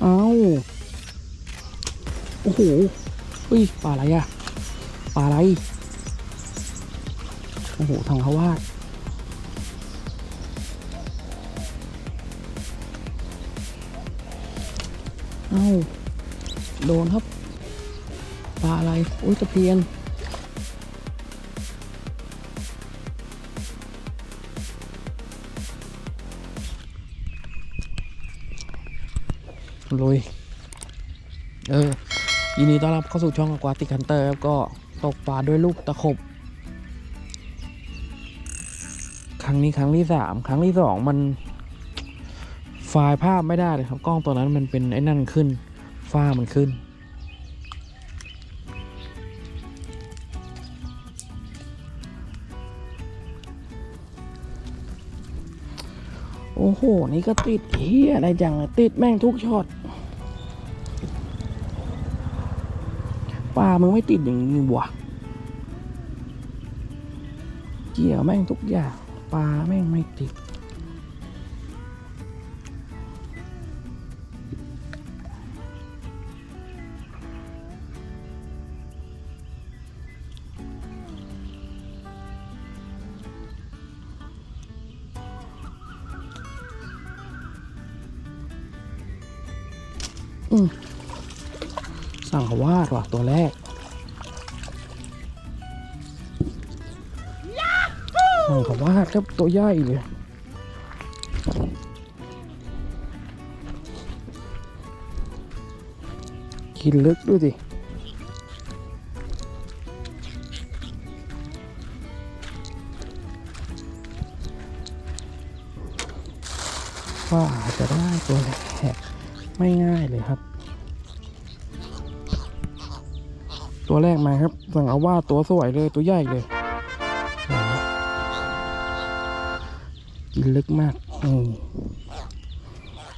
เอาโอ้โหอุ้ยปลาอะไรอะปลาอะไร โอ้โหทางเขาวาเอ้าโดนครับ ปลาอะไร อุ้ยตะเพียน ลุย เออยินดีต้อนรับเข้าสู่ช่องอควาติคันเตอร์ครับก็ตกปลาด้วยลูกตะขบ ครั้งนี้ครั้งที่สามครั้งที่สองมัน ไฟล์ภาพไม่ได้เลยครับ กล้องตัวนั้นมันเป็นไอ้นั่นขึ้นฟ้ามันขึ้นโอ้โห นี่ก็ติดเฮียอะไรจังติดแม่งทุกช็อต ลามึงไม่ติดอย่างนี้วะเกี่ยวแม่งทุกอย่างปลาแม่งไม่ติด อืม สั่งเขาวาดว่ะตัวแรกสั่งเขาวาดครับตัวใหญ่เลยกินลึกด้วยดิว่าจะได้ตัวแรกไม่ง่ายเลยครับ ตัวแรกมาครับ สั่งเอาว่าตัวสวยเลยตัวใหญ่เลยโอ้โหกินลึกมากอืม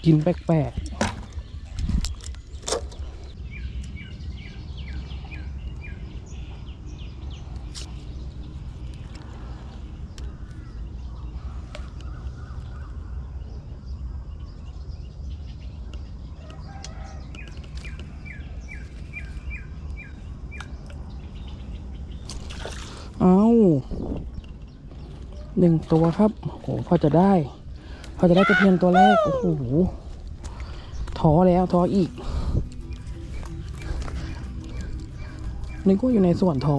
กินแปลกๆ หนึ่งตัวครับโอ้โหพอจะได้ พอจะได้ตะเพียนตัวแรก โอ้โหท้อแล้วท้ออีกนึกว่าอยู่ในส่วนท้อ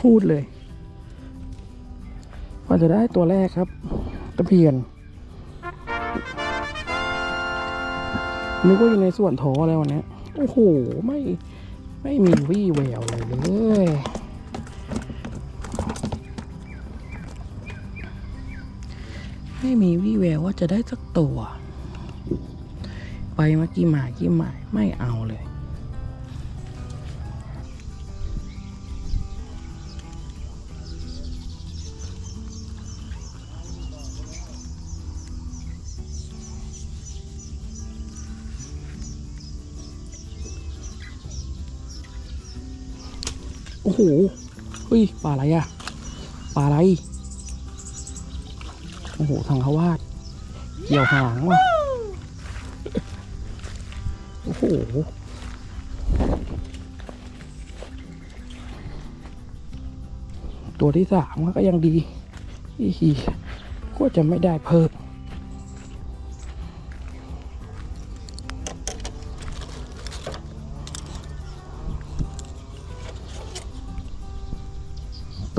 พูดเลยพอจะได้ตัวแรกครับ ตะเพียน นึกว่าอยู่ในส่วนท้อแล้ววันนี้โอ้โห ไม่ไม่มีวี่แววเลยเลยไม่มีวี่แววว่าจะได้สักตัว ไปมากี่หมายกี่หมายไม่เอาเลย อ้โหเฮ้ยปลาอะไรอะปลาอะไร โอ้โหทางเขาวาด เกี่ยวหางว่ะ โอ้โห ตัวที่สามก็ยังดีอีฮีก็จะไม่ได้เพิ่ม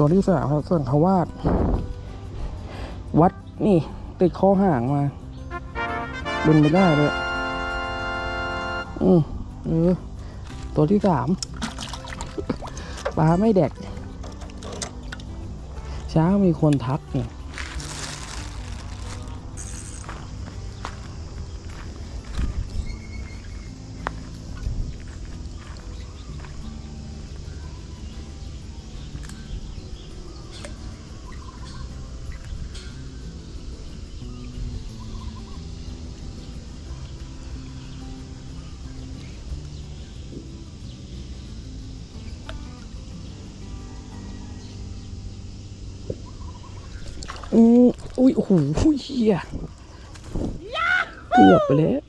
ตัวที่สามครับส่วนเขาวาดวัดนี่ ติดข้อห่างมาดึงไม่ได้เลยอืมเออ ตัวที่สามปลาไม่แดก เช้ามีคนทักเนี่ย อุ้ยโอ้โหเฮียเกือบไปแล้ว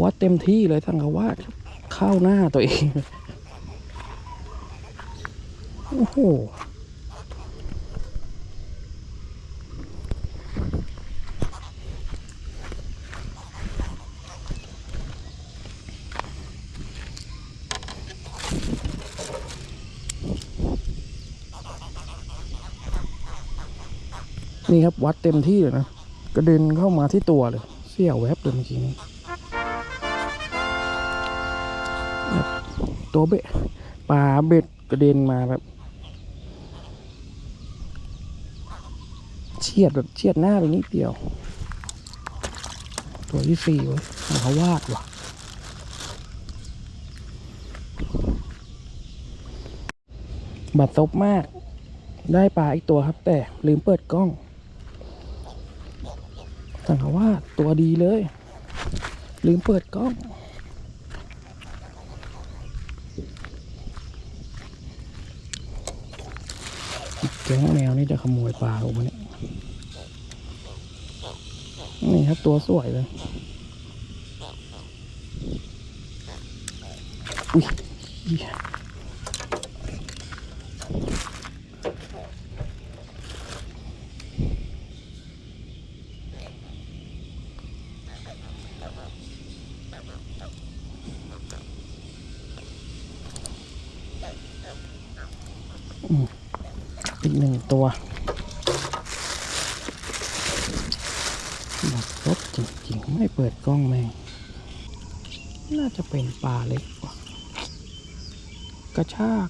วัดเต็มที่เลยทั้งกวาดเข้าหน้าตัวเอง โอ้โห นี่ครับวัดเต็มที่เลยนะ กระเด็นเข้ามาที่ตัวเลย เสี้ยวแวบเลยเมื่อกี้นี้ตัวเบ็ดปลาเบ็ดกระเด็นมาแบบเฉียดแบบเฉียดหน้าไปนิดเดียว ตัวที่สี่เว้ยมันเขาวาดว่ะบัดซบมาก ได้ปลาอีกตัวครับ แต่ลืมเปิดกล้อง สังว่าตัวดีเลย ลืมเปิดกล้อง แก๊งแมวนี่จะขโมยปลาออกมาเนี่ยนี่ครับตัวสวยเลยอุ้ย หนึ่งตัวหมดรถจริงๆ ไม่เปิดกล้องแม่งน่าจะเป็นปลาเล็กกว่า กระชาก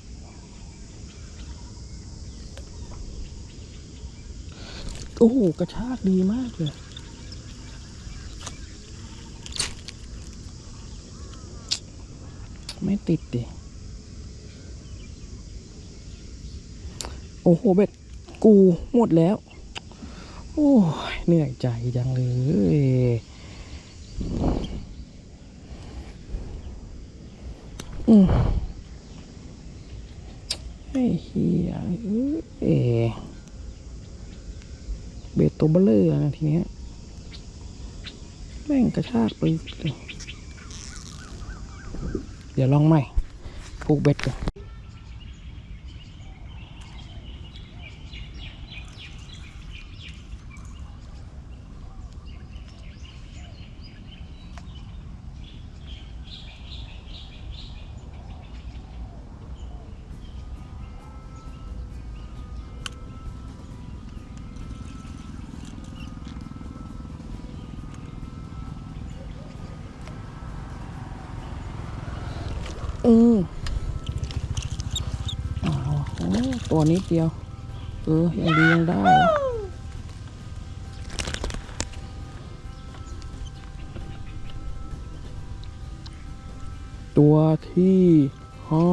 โอ้โห กระชากดีมากเลยไม่ติดดิ โอ้โหเบ็ดกูหมดแล้ว โอ้ยเหนื่อยใจจังเลยอืมไอ้เฮียเอเบ็ดตัวเบลเลอร์นะทีเนี้ยแม่งกระชากไปเลยเดี๋ยวลองใหม่ผูกเบ็ดก่อน อืมอ้าวโอ้ตัวนิดเดียว เออ ยังดียังได้ตัวที่ห้า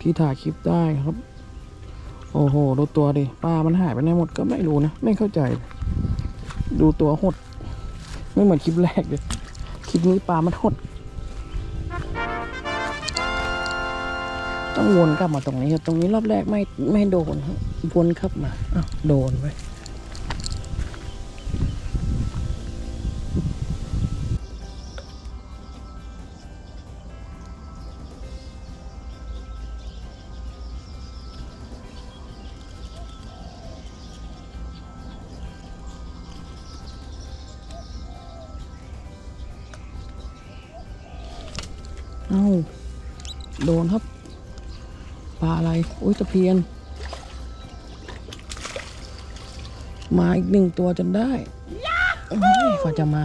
ที่ถ่ายคลิปได้ครับ โอ้โห ดูตัวดิปลามันหายไปไหนหมดก็ไม่รู้นะ ไม่เข้าใจ ดูตัวหด ไม่เหมือนคลิปแรกเลย คลิปนี้ปลามันหด ต้องวนกลับมาตรงนี้ครับตรงนี้รอบแรกไม่ไม่โดนครับวนกลับมาอ้าวโดนไปเอาโดนครับ ลาอะไร อุ้ยตะเพียน มาอีกหนึ่งตัวจนได้โอ้ยกว่าจะมา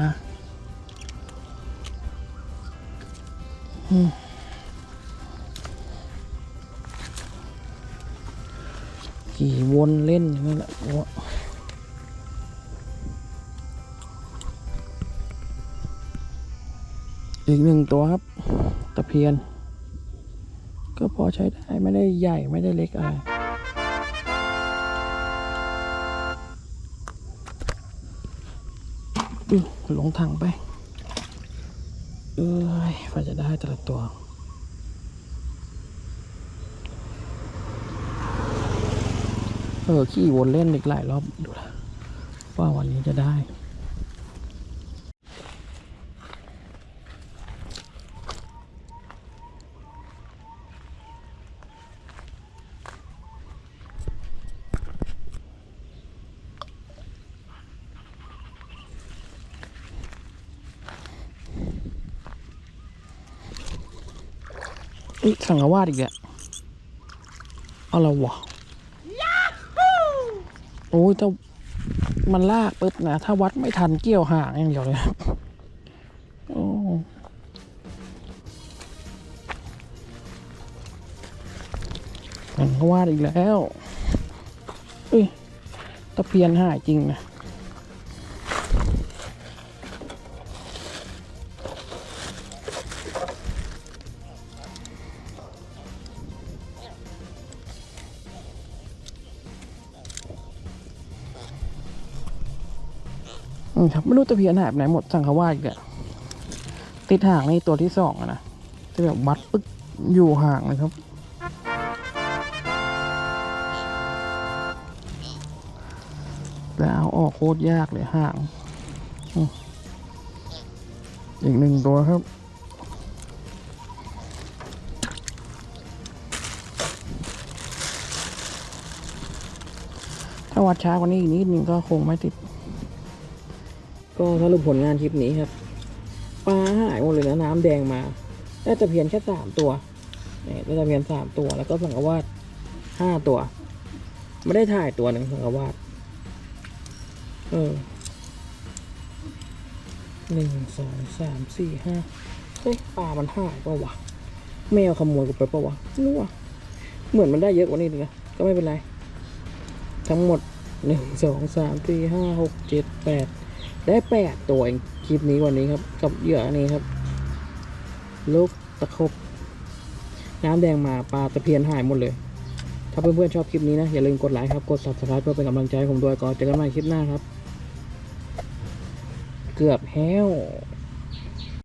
ขี่วนเล่นอย่างนั้นแหละวะอีกหนึ่งตัวครับ ตะเพียน ก็พอใช้ได้ไม่ได้ใหญ่ไม่ได้เล็กอะไรอือลงถังไป เอ้ยกว่าจะได้แต่ละตัวอออ ขี่วนเล่นอีกหลายรอบดูละว่าวันนี้จะได้ อีสังฆวาสอีกแล้วเอาละวะโอ้ยถ้ามันลากปุ๊บนะ ถ้าวัดไม่ทันเกี่ยวห่างอย่างเดียวเลยครับโอ้สังฆวาสอีกแล้วเอ้ยตะเพียนหายจริงนะืมครับไม่รู้ตะเพียนหายไปไหนหมดสังขวาสอีกอะติดห่างในตัวที่สองอะนะจะแบบวัดปึ๊กอยู่ห่างเลยครับ แล้วเอาออกโคตรยากเลยห่าง อีกหนึ่งตัวครับถ้าวัดช้ากว่านี้อีกนิดนึงก็คงไม่ติด ก็สรุปผลงานคลิปนี้ครับปลาหายหมดเลยนะน้ำแดงมาได้ตะเพียนแค่สามตัวได้ตะเพียนสามตัว แล้วก็สังกวาดห้าตัว ไม่ได้ถ่ายตัวหนึ่งสังกวาดเออหนึ่งสองสามสี่ห้าเฮ้ยปลามันหายปล่าวะแมวขโมยกูไปปล่าวะรู้ว่ะเหมือนมันได้เยอะกว่านี้เลยนะก็ไม่เป็นไร ทั้งหมดหนึ่งสองสามสี่ห้าหกเจ็ดแปด ได้แปดตัวเองคลิปนี้วันนี้ครับ กับเหยื่อนี้ครับ ลูกตะครบน้ำแดงมาปลาตะเพียนหายหมดเลย ถ้าเพื่อนๆชอบคลิปนี้นะ อย่าลืมกดไลค์ครับ กด subscribe เพื่อเป็นกำลังใจให้ผมด้วยก่อนเจอกันใหม่คลิปหน้าครับ เกือบแห้ว